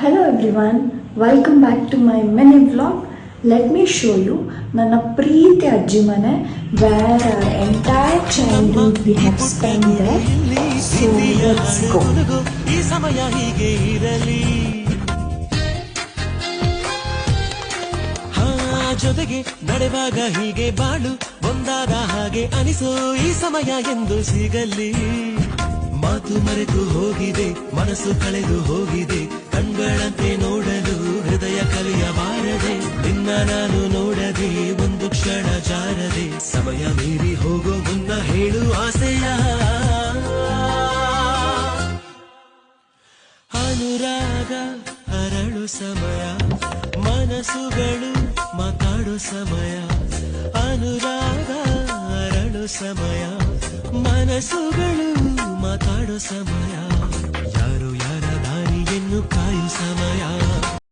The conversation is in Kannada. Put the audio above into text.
Hello everyone welcome back to my many vlog let me show you ನನ್ನ ಪ್ರೀತಿ ಅಜ್ಜಿ ಮನೆ where are entire childhood we have spend ಈ ಸಮಯ ಹೀಗೆ ಇರಲಿ. ಜೊತೆಗೆ ನಡೆವಾಗ ಹೀಗೆ ಬಾಳು ಒಂದಾದ ಹಾಗೆ ಅನಿಸೋ ಈ ಸಮಯ ಎಂದು ಸಿಗಲಿ. ಮಾತು ಮರೆತು ಹೋಗಿದೆ, ಮನಸ್ಸು ಕಳೆದು ಹೋಗಿದೆ. ಕಣ್ಗಳಂತೆ ನೋಡಲು ಹೃದಯ ಕಲಿಯಬಾರದೆ, ನಿನ್ನ ನಾನು ನೋಡದೆ, ಒಂದು ಕ್ಷಣ ಜಾರದೆ, ಸಮಯ ಮೀರಿ ಹೋಗೋ ಮುನ್ನ ಹೇಳು ಆಸೆಯ. ಅನುರಾಗ, ಅರಳು ಸಮಯ, ಮನಸ್ಸುಗಳು ಮಾತಾಡೋ ಸಮಯ. ಅನುರಾಗ, ಅರಳು ಸಮಯ, ಮನಸ್ಸುಗಳು ಮಾತಾಡೋ ಸಮಯ. ಯಾರು ಯಾರ ದಾರಿಯನ್ನು ಕಾಯು ಸಮಯ